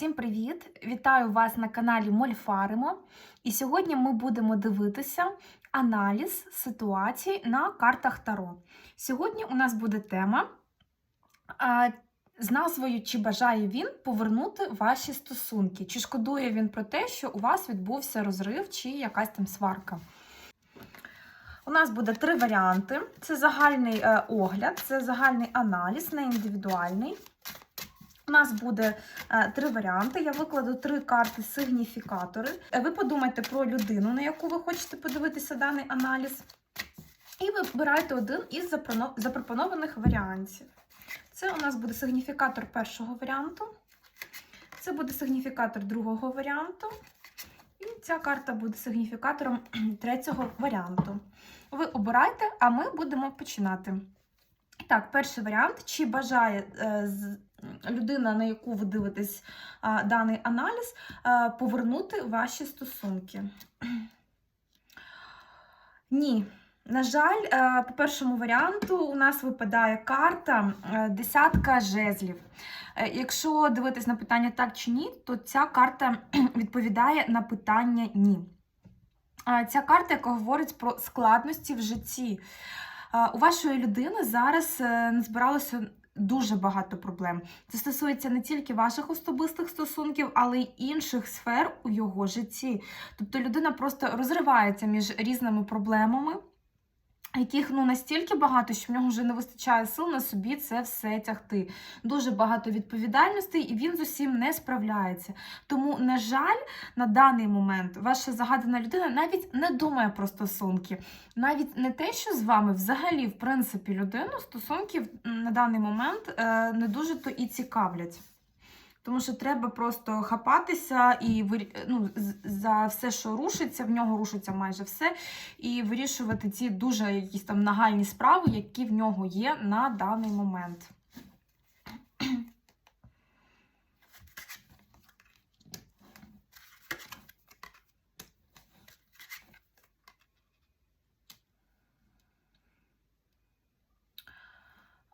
Всім привіт! Вітаю вас на каналі Мольфаримо. І сьогодні ми будемо дивитися аналіз ситуацій на картах Таро. Сьогодні у нас буде тема з назвою Чи бажає він повернути ваші стосунки? Чи шкодує він про те, що у вас відбувся розрив чи якась там сварка? У нас буде три варіанти: це загальний е, огляд, це загальний аналіз, не індивідуальний. У нас буде е, три варіанти. Я викладу три карти сигніфікатори. Е, Ви подумайте про людину, на яку ви хочете подивитися даний аналіз. І вибирайте один із запропонованих варіантів. Це у нас буде сигніфікатор першого варіанту. Це буде сигніфікатор другого варіанту. І ця карта буде сигніфікатором третього варіанту. Ви обирайте, а ми будемо починати. Так, перший варіант: чи бажає е, людина, на яку ви дивитесь а, даний аналіз, е, повернути ваші стосунки? Ні. На жаль, по першому варіанту у нас випадає карта десятка жезлів. Е, Якщо дивитись на питання так чи ні, то ця карта відповідає на питання ні. Ця карта, яка говорить про складності в житті. У вашої людини зараз е, назбиралося дуже багато проблем. Це стосується не тільки ваших особистих стосунків, але й інших сфер у його житті. Тобто людина просто розривається між різними проблемами. Яких ну настільки багато, що в нього вже не вистачає сил на собі це все тягти. Дуже багато відповідальностей, і він з усім не справляється. Тому, на жаль, на даний момент ваша загадана людина навіть не думає про стосунки. Навіть не те, що з вами взагалі, в принципі, людину стосунків на даний момент е, не дуже то і цікавлять. Тому що треба просто хапатися і ну, за все, що рушиться, в нього рушиться майже все, і вирішувати ці дуже якісь там нагальні справи, які в нього є на даний момент.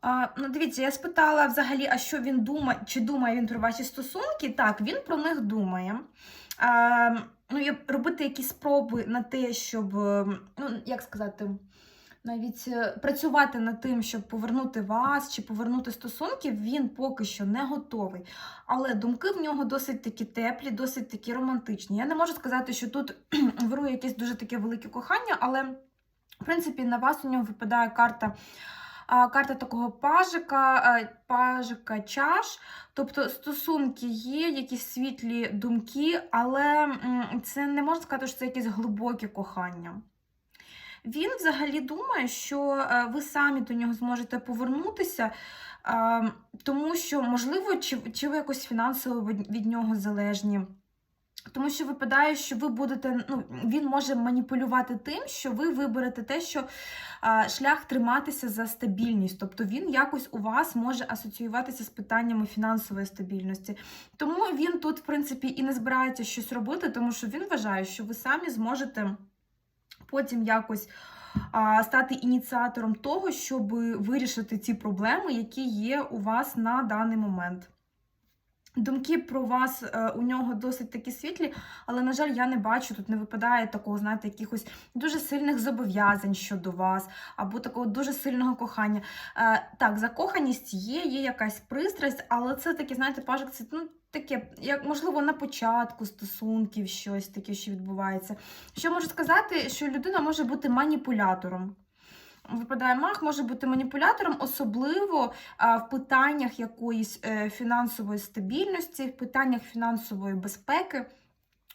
А, ну, дивіться, я спитала взагалі, а що він думає, чи думає він про ваші стосунки? Так, він про них думає. А, ну, і робити якісь спроби на те, щоб, е, ну, як сказати, навіть е, працювати над тим, щоб повернути вас чи повернути стосунки, він поки що не готовий. Але думки в нього досить такі теплі, досить такі романтичні. Я не можу сказати, що тут вирує якесь дуже таке велике кохання, але в принципі на вас у нього випадає карта. Карта такого пажика, пажика чаш, тобто стосунки є, якісь світлі думки, але це не можна сказати, що це якесь глибоке кохання. Він взагалі думає, що е, ви самі до нього зможете повернутися, тому що, можливо, чи, ви якось фінансово від нього залежні. Тому що випадає, що ви будете, ну, він може маніпулювати тим, що ви виберете те, що а, шлях триматися за стабільність. Тобто він якось у вас може асоціюватися з питаннями фінансової стабільності. Тому він тут, в принципі, і не збирається щось робити, тому що він вважає, що ви самі зможете потім якось а, стати ініціатором того, щоб вирішити ці проблеми, які є у вас на даний момент. Думки про вас е, у нього досить такі світлі, але, на жаль, я не бачу, тут не випадає такого, знаєте, якихось дуже сильних зобов'язань щодо вас, або такого дуже сильного кохання. Е, так, закоханість є, є якась пристрасть, але це таке, знаєте, пажик, це ну, таке, як можливо, на початку стосунків щось таке, що відбувається. Що можу сказати, що людина може бути маніпулятором. Випадає мах, може бути маніпулятором, особливо в питаннях якоїсь е, фінансової стабільності, в питаннях фінансової безпеки.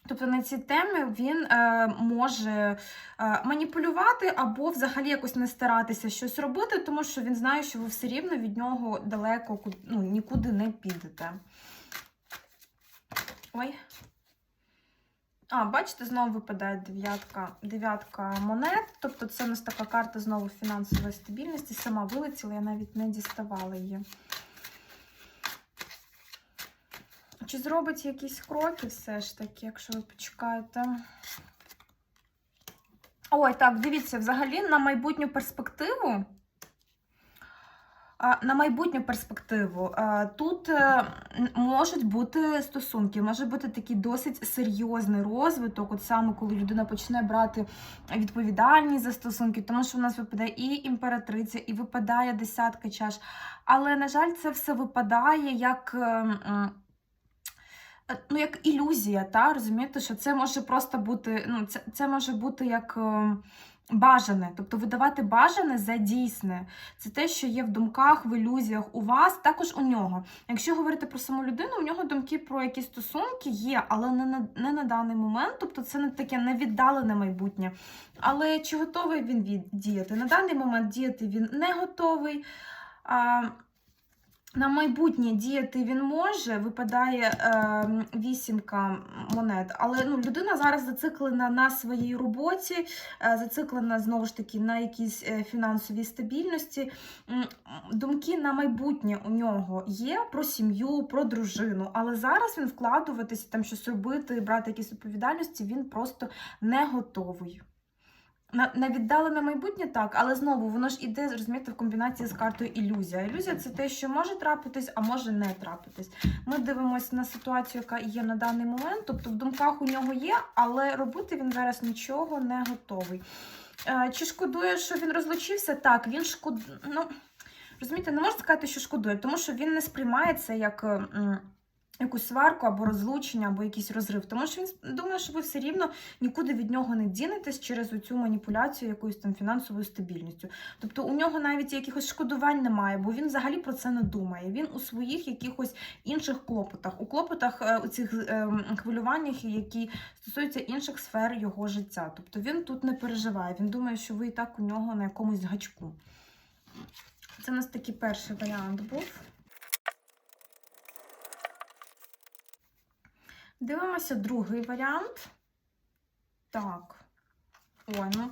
Тобто на ці теми він е, може е, маніпулювати або взагалі якось не старатися щось робити, тому що він знає, що ви все рівно від нього далеко ну, нікуди не підете. Ой. А, бачите, знову випадає дев'ятка, дев'ятка монет. Тобто це у нас така карта знову фінансової стабільності. Сама вилетіла, я навіть не діставала її. Чи зробить якісь кроки все ж таки, якщо ви почекаєте? Ой, так, дивіться, взагалі на майбутню перспективу На майбутню перспективу тут е, можуть бути стосунки, може бути такий досить серйозний розвиток, от саме коли людина почне брати відповідальність за стосунки, тому що в нас випадає і імператриця, і випадає десятка чаш. Але, на жаль, це все випадає як. е, е, Ну, як ілюзія, та розумієте, що це може просто бути, ну, це, це може бути як бажане, тобто видавати бажане за дійсне. Це те, що є в думках, в ілюзіях у вас, також у нього. Якщо говорити про саму людину, у нього думки про якісь стосунки є, але не на, не на даний момент, тобто це не таке невіддалене майбутнє. Але чи готовий він діяти? На даний момент діяти він не готовий. А, на майбутнє діяти він може, випадає е, вісімка монет, але ну, людина зараз зациклена на своїй роботі, е, зациклена знову ж таки на якійсь е, фінансовій стабільності. Думки на майбутнє у нього є про сім'ю, про дружину, але зараз він вкладуватися, там щось робити, брати якісь відповідальності, він просто не готовий. На, віддалене майбутнє так, але знову воно ж іде, розумієте, в комбінації з картою ілюзія. Ілюзія це те, що може трапитись, а може не трапитись. Ми дивимося на ситуацію, яка є на даний момент. Тобто в думках у нього є, але робити він зараз нічого не готовий. Е, Чи шкодує, що він розлучився? Так, він шкодує. Ну, розумієте, не можна сказати, що шкодує, тому що він не сприймає це як. Якусь сварку або розлучення, або якийсь розрив, тому що він думає, що ви все рівно нікуди від нього не дінетесь через цю маніпуляцію якоюсь там фінансовою стабільністю. Тобто у нього навіть якихось шкодувань немає, бо він взагалі про це не думає. Він у своїх якихось інших клопотах, у клопотах е, у цих е, хвилюваннях, які стосуються інших сфер його життя. Тобто він тут не переживає. Він думає, що ви і так у нього на якомусь гачку. Це у нас такий перший варіант був. Дивимося другий варіант. Так. Ой, ну.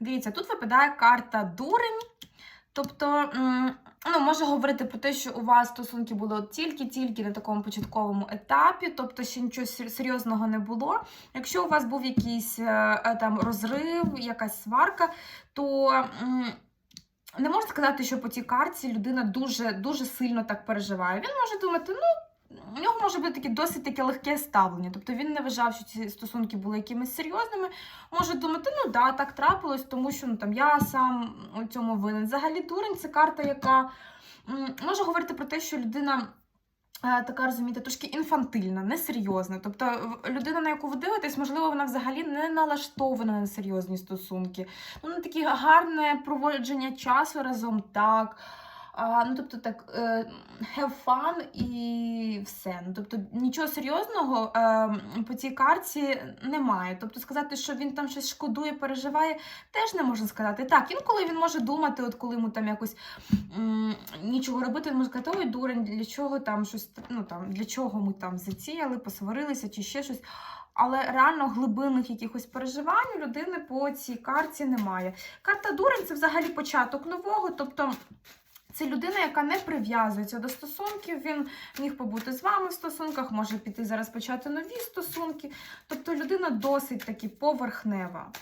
Дивіться, тут випадає карта дурень. Тобто, ну, може говорити про те, що у вас стосунки були тільки-тільки на такому початковому етапі, тобто ще нічого серйозного не було. Якщо у вас був якийсь е, е, там розрив, якась сварка, то. Не можна сказати, що по цій карті людина дуже дуже сильно так переживає. Він може думати, ну, у нього може бути таке досить таке легке ставлення. Тобто він не вважав, що ці стосунки були якимись серйозними. Може думати, ну да, так трапилось, тому що ну, там, я сам у цьому винен. Взагалі, дурень це карта, яка може говорити про те, що людина. е, Така розумієте, трошки інфантильна, несерйозна. Тобто людина, на яку ви дивитесь, можливо, вона взагалі не налаштована на серйозні стосунки. Ну, на таке гарне проводження часу разом так. А, ну, тобто так, е, have fun і все. Ну, тобто нічого серйозного е, по цій карті немає. Тобто сказати, що він там щось шкодує, переживає, теж не можна сказати. Так, інколи він може думати, от коли йому там якось м, нічого робити, він може сказати, ой, дурень, для чого там щось, ну там, для чого ми там затіяли, посварилися чи ще щось. Але реально глибинних якихось переживань у людини по цій карті немає. Карта дурень це взагалі початок нового, тобто. Це людина, яка не прив'язується до стосунків. Він міг побути з вами в стосунках, може піти зараз почати нові стосунки. Тобто людина досить таки поверхнева.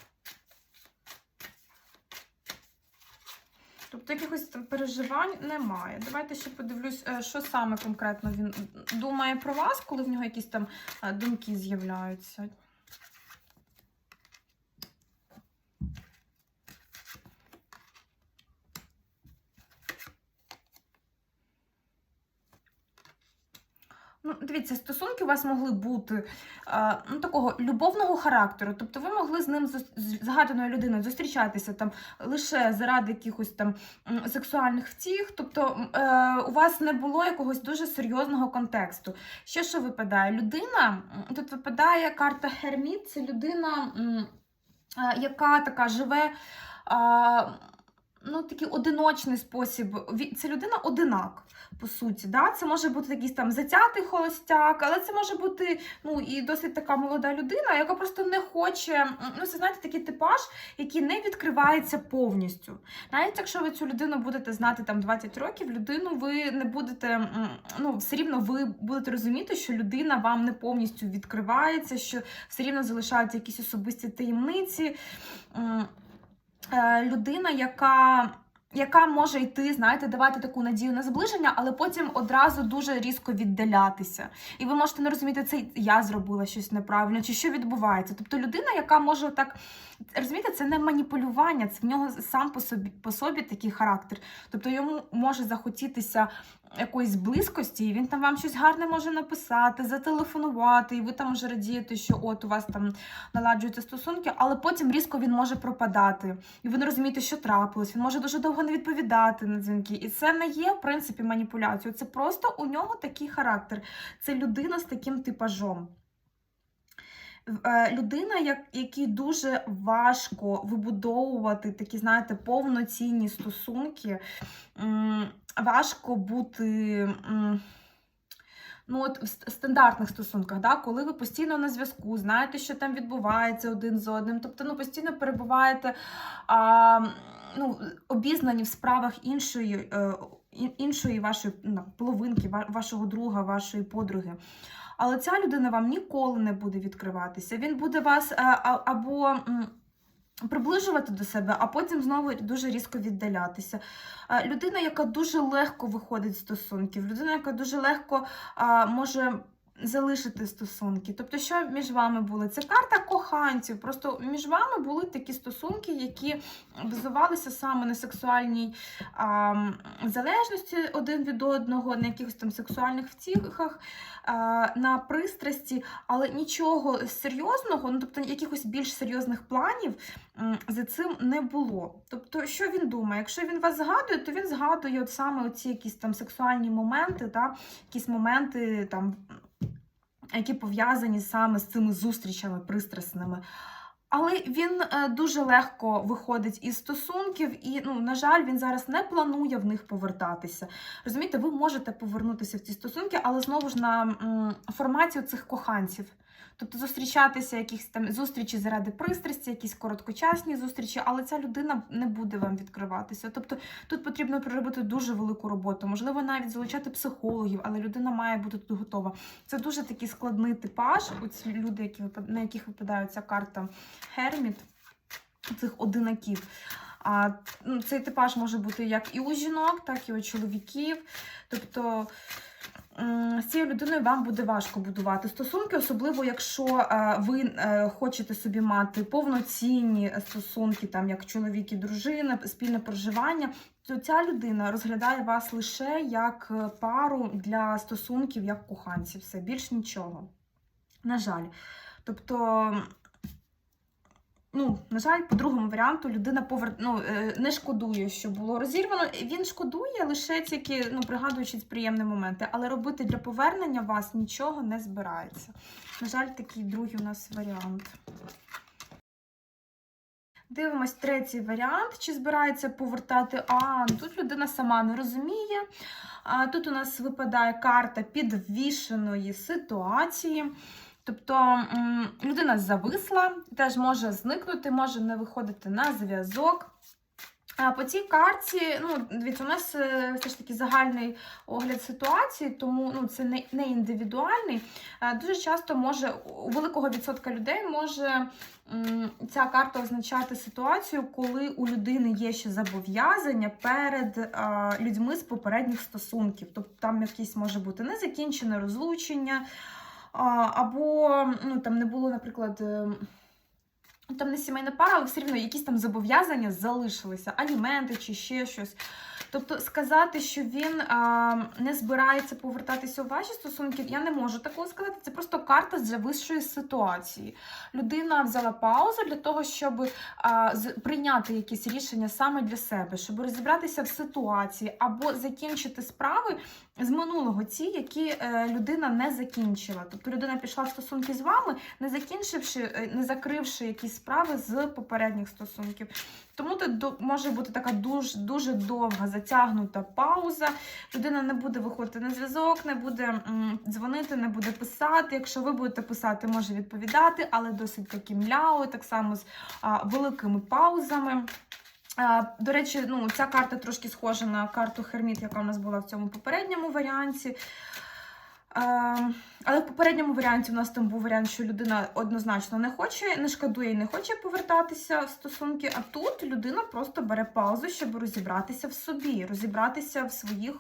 Тобто якихось переживань немає. Давайте ще подивлюсь, е, що саме конкретно він думає про вас, коли в нього якісь там е, думки з'являються. Ну, дивіться, стосунки у вас могли бути е, ну, такого любовного характеру. Тобто ви могли з ним згаданою людиною зустрічатися там лише заради якихось там сексуальних втіх. Тобто е, у вас не було якогось дуже серйозного контексту. Ще що випадає? Людина, тут випадає карта Херміт, це людина, е, яка така живе. Ну, такий одиночний спосіб. Це людина одинак, по суті. Да? Це може бути якийсь там затятий холостяк, але це може бути ну, і досить така молода людина, яка просто не хоче. Ну, це знаєте, такий типаж, який не відкривається повністю. Навіть якщо ви цю людину будете знати там 20 років, людину ви не будете, ну, все рівно ви будете розуміти, що людина вам не повністю відкривається, що все рівно залишаються якісь особисті таємниці. Е, людина, яка яка може йти, знаєте, давати таку надію на зближення, але потім одразу дуже різко віддалятися. І ви можете не розуміти, це я зробила щось неправильно, чи що відбувається. Тобто людина, яка може так. Розумієте, це не маніпулювання, це в нього сам по собі по собі такий характер. Тобто йому може захотітися якоїсь близькості, і він там вам щось гарне може написати, зателефонувати, і ви там вже радієте, що от у вас там наладжуються стосунки, але потім різко він може пропадати. І ви не розумієте, що трапилось. Він може дуже довго не відповідати на дзвінки. І це не є, в принципі, маніпуляцією. Це просто у нього такий характер. Це людина з таким типажом. Е, Людина, якій дуже важко вибудовувати такі, знаєте, повноцінні стосунки, важко бути. Ну, от в стандартних стосунках, да, коли ви постійно на зв'язку, знаєте, що там відбувається один з одним, тобто ну, постійно перебуваєте а, ну, обізнані в справах іншої, е, іншої вашої ну, половинки, вашого друга, вашої подруги. Але ця людина вам ніколи не буде відкриватися. Він буде вас е, а- або. Приближувати до себе, а потім знову дуже різко віддалятися. Людина, яка дуже легко виходить з стосунків, людина, яка дуже легко може залишити стосунки. Тобто, що між вами були? Це карта коханців. Просто між вами були такі стосунки, які базувалися саме на сексуальній а, залежності один від одного, на якихось там сексуальних втіхах, а, на пристрасті, але нічого серйозного, ну тобто якихось більш серйозних планів за цим не було. Тобто, що він думає? Якщо він вас згадує, то він згадує от саме оці якісь там сексуальні моменти, та, якісь моменти там. Які пов'язані саме з цими зустрічами пристрасними. Але він е, дуже легко виходить із стосунків, і, ну, на жаль, він зараз не планує в них повертатися. Розумієте, ви можете повернутися в ці стосунки, але знову ж на форматі цих коханців. Тобто зустрічатися, якісь там зустрічі заради пристрасті, якісь короткочасні зустрічі, але ця людина не буде вам відкриватися. Тобто тут потрібно проробити дуже велику роботу, можливо, навіть залучати психологів, але людина має бути тут готова. Це дуже такий складний типаж. Оці люди, які на яких випадає ця карта Герміт, цих одинаків. А ну, цей типаж може бути як і у жінок, так і у чоловіків. Тобто з цією людиною вам буде важко будувати стосунки, особливо якщо е, ви е, хочете собі мати повноцінні стосунки, там як чоловік і дружина, спільне проживання. То ця людина розглядає вас лише як е, пару для стосунків, як коханців. Все більш нічого. На жаль. Тобто, ну, на жаль, по другому варіанту людина повер... ну, е, не шкодує, що було розірвано. Він шкодує лише тільки, ну, пригадуючи приємні моменти, але робити для повернення вас нічого не збирається. На жаль, такий другий у нас варіант. Дивимось третій варіант. Чи збирається повертати? А, тут людина сама не розуміє. А, тут у нас випадає карта підвішеної ситуації. Тобто людина зависла, теж може зникнути, може не виходити на зв'язок. А по цій карті, ну, дивіться, у нас е, все ж таки загальний огляд ситуації, тому ну, це не, не індивідуальний. Е, Дуже часто може, у великого відсотка людей може ця карта означати ситуацію, коли у людини є ще зобов'язання перед е, людьми з попередніх стосунків. Тобто там якісь може бути незакінчене розлучення, або ну, там не було, наприклад. е, там не сімейна пара, але все рівно якісь там зобов'язання залишилися, аліменти чи ще щось. Тобто сказати, що він а, не збирається повертатися у ваші стосунки, я не можу такого сказати. Це просто карта з вищої ситуації. Людина взяла паузу для того, щоб а, з, прийняти якісь рішення саме для себе, щоб розібратися в ситуації або закінчити справи з минулого, ті, які е, людина не закінчила. Тобто людина пішла в стосунки з вами, не закінчивши, е, не закривши якісь справи з попередніх стосунків. Тому до- може бути така дуже дуже довга затягнута пауза. Людина не буде виходити на зв'язок, не буде дзвонити, не буде писати. Якщо ви будете писати, може відповідати, але досить такі мляо, так само з великими паузами. До речі, ну, ця карта трошки схожа на карту Херміт, яка у нас була в цьому попередньому варіанті. Але в попередньому варіанті у нас там був варіант, що людина однозначно не хоче, не шкодує і не хоче повертатися в стосунки. А тут людина просто бере паузу, щоб розібратися в собі, розібратися в своїх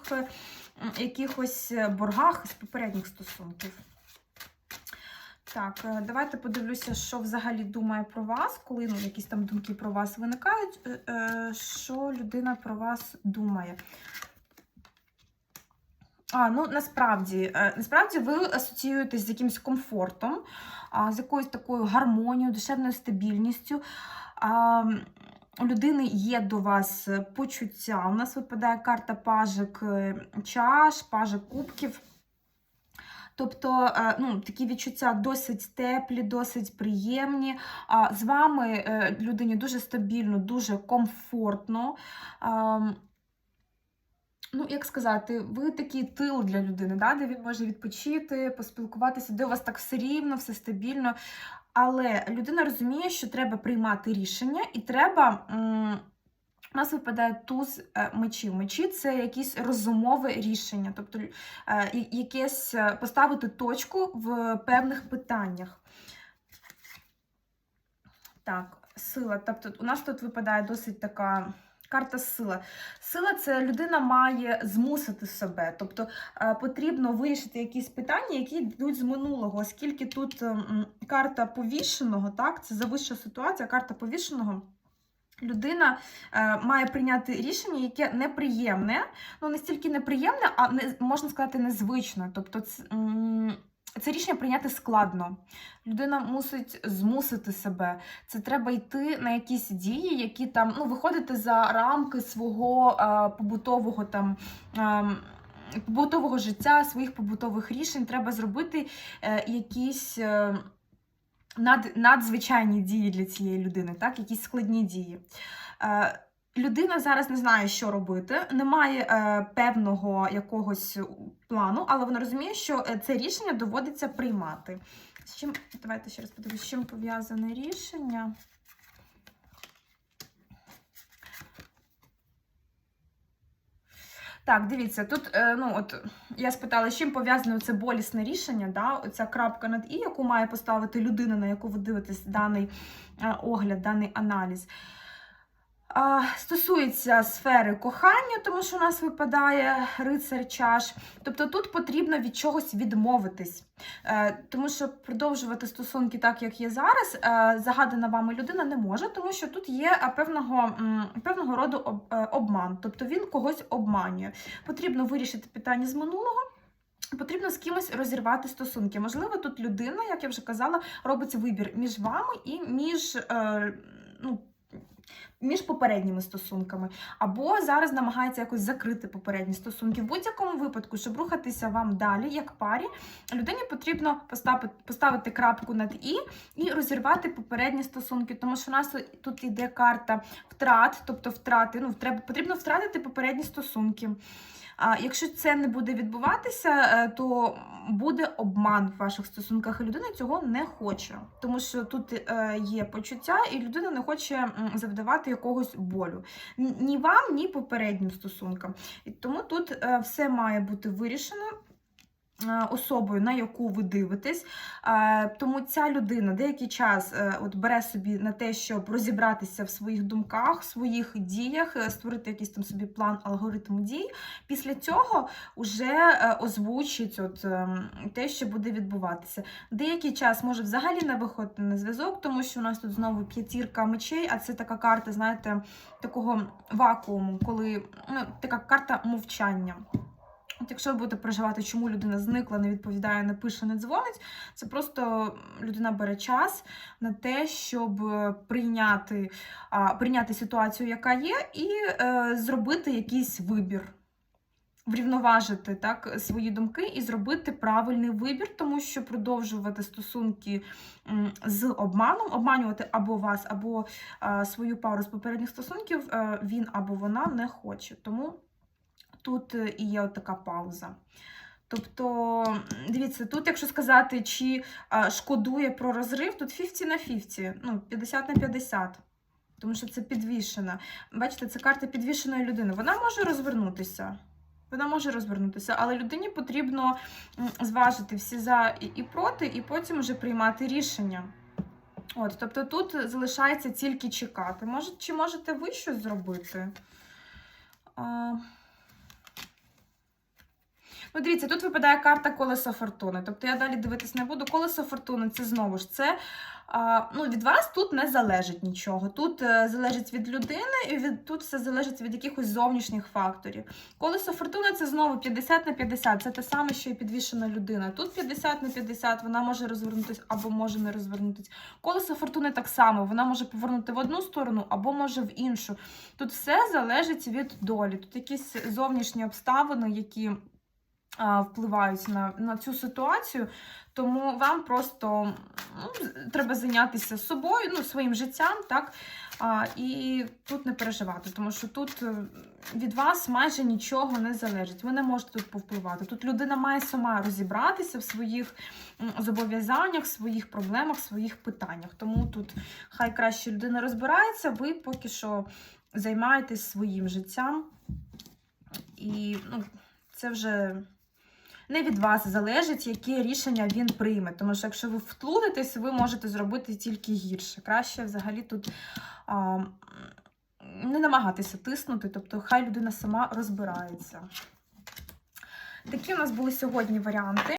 якихось боргах з попередніх стосунків. Так, е, давайте подивлюся, що взагалі думає про вас, коли ну, якісь там думки про вас виникають. е, е, Що людина про вас думає? А, ну насправді, насправді ви асоціюєтесь з якимось комфортом, з якоюсь такою гармонією, душевною стабільністю. У людини є до вас почуття. У нас випадає карта пажик чаш, пажик кубків. Тобто, е, ну, такі відчуття досить теплі, досить приємні. З вами е, людині дуже стабільно, дуже комфортно. Ну, як сказати, ви такий тил для людини, да, де він може відпочити, поспілкуватися, де у вас так все рівно, все стабільно. Але людина розуміє, що треба приймати рішення, і треба. У нас випадає туз е, мечів. Мечі це якесь розумове рішення, тобто е, якесь е, поставити точку в певних питаннях. Так, сила. Тобто, у нас тут випадає досить така карта сила. Сила це людина має змусити себе. Тобто потрібно вирішити якісь питання, які йдуть з минулого, оскільки тут ем, карта повішеного, так, це завища ситуація, карта повішеного. Людина е, має прийняти рішення, яке неприємне, ну не стільки неприємне, а не можна сказати незвичне. Тобто, це, це рішення прийняти складно. Людина мусить змусити себе. Це треба йти на якісь дії, які там ну виходити за рамки свого е, побутового там. ем, Побутового життя, своїх побутових рішень треба зробити е, якісь е, над, надзвичайні дії для цієї людини, так? якісь складні дії. Е, людина зараз не знає, що робити, немає е, певного якогось плану, але вона розуміє, що е, це рішення доводиться приймати. З чим, давайте ще раз подивимося з чим пов'язане рішення. Так, дивіться, тут е, ну от я спитала, з чим пов'язане це болісне рішення, да? оця крапка над і, яку має поставити людина, на яку ви дивитесь даний е, огляд, даний аналіз. Стосується сфери кохання, тому що у нас випадає рицар чаш. Тобто тут потрібно від чогось відмовитись. Е, Тому що продовжувати стосунки так, як є зараз, е, загадана вами людина не може, тому що тут є е, певного, певного роду обман, тобто він когось обманює. Потрібно вирішити питання з минулого. Потрібно з кимось розірвати стосунки. Можливо, тут людина, як я вже казала, робить вибір між вами і між, ну, між попередніми стосунками. Або зараз намагається якось закрити попередні стосунки. В будь-якому випадку, щоб рухатися вам далі, як парі, людині потрібно поставити, поставити крапку над і і розірвати попередні стосунки. Тому що у нас тут йде карта втрат, тобто втрати. Ну, треба, потрібно втратити попередні стосунки. А якщо це не буде відбуватися, е, то буде обман в ваших стосунках, і людина цього не хоче, тому що тут е, є почуття, і людина не хоче завдавати якогось болю ні вам, ні попереднім стосункам. І тому тут е, все має бути вирішено. Е, Особою, на яку ви дивитесь, Е, тому ця людина деякий час е, от бере собі на те, щоб розібратися в своїх думках, в своїх діях, створити якийсь там собі план, алгоритм дій. Після цього вже озвучить от, те, що буде відбуватися. Деякий час може взагалі не виходити на зв'язок, тому що у нас тут знову п'ятірка мечей, а це така карта, знаєте, такого вакууму, коли ну, така карта мовчання. От якщо ви будете переживати, чому людина зникла, не відповідає, не пише, не дзвонить, це просто людина бере час на те, щоб е, прийняти, прийняти ситуацію, яка є, і е, зробити якийсь вибір. Врівноважити так свої думки і зробити правильний вибір, тому що продовжувати стосунки з обманом, обманювати або вас, або а, свою пару з попередніх стосунків, е, він або вона не хоче. Тому тут е, і є от така пауза. Тобто, дивіться, тут, якщо сказати, чи шкодує про розрив, тут 50 на 50, ну, 50 на 50. Тому що це підвішена. Бачите, це карта підвішеної людини. Вона може розвернутися. Вона може розвернутися, але людині потрібно зважити всі за і проти, і потім вже приймати рішення. От, тобто тут залишається тільки чекати. Може, чи можете ви щось зробити? А... Ну, дивіться, тут випадає карта колесо фортуни. Тобто я далі дивитись не буду. Колесо фортуни це знову ж це. Ну, від вас тут не залежить нічого. Тут е, залежить від людини, і від, тут все залежить від якихось зовнішніх факторів. Колесо фортуни це знову 50 на 50. Це те саме, що і підвішена людина. Тут 50 на 50, вона може розвернутися або може не розвернутися. Колесо фортуни так само, вона може повернути в одну сторону або може в іншу. Тут все залежить від долі. Тут якісь зовнішні обставини, які впливають на, на цю ситуацію. Тому вам просто ну, треба зайнятися собою, ну, своїм життям, так? А, і тут не переживати, тому що тут е, від вас майже нічого не залежить. Ви не можете тут повпливати. Тут людина має сама розібратися в своїх зобов'язаннях, своїх проблемах, своїх питаннях. Тому тут хай краще людина розбирається, ви поки що займаєтесь своїм життям. І ну, це вже не від вас залежить, яке рішення він прийме. Тому що якщо ви втлудитесь, ви можете зробити тільки гірше. Краще взагалі тут а, не намагатися тиснути, тобто хай людина сама розбирається. Такі у нас були сьогодні варіанти.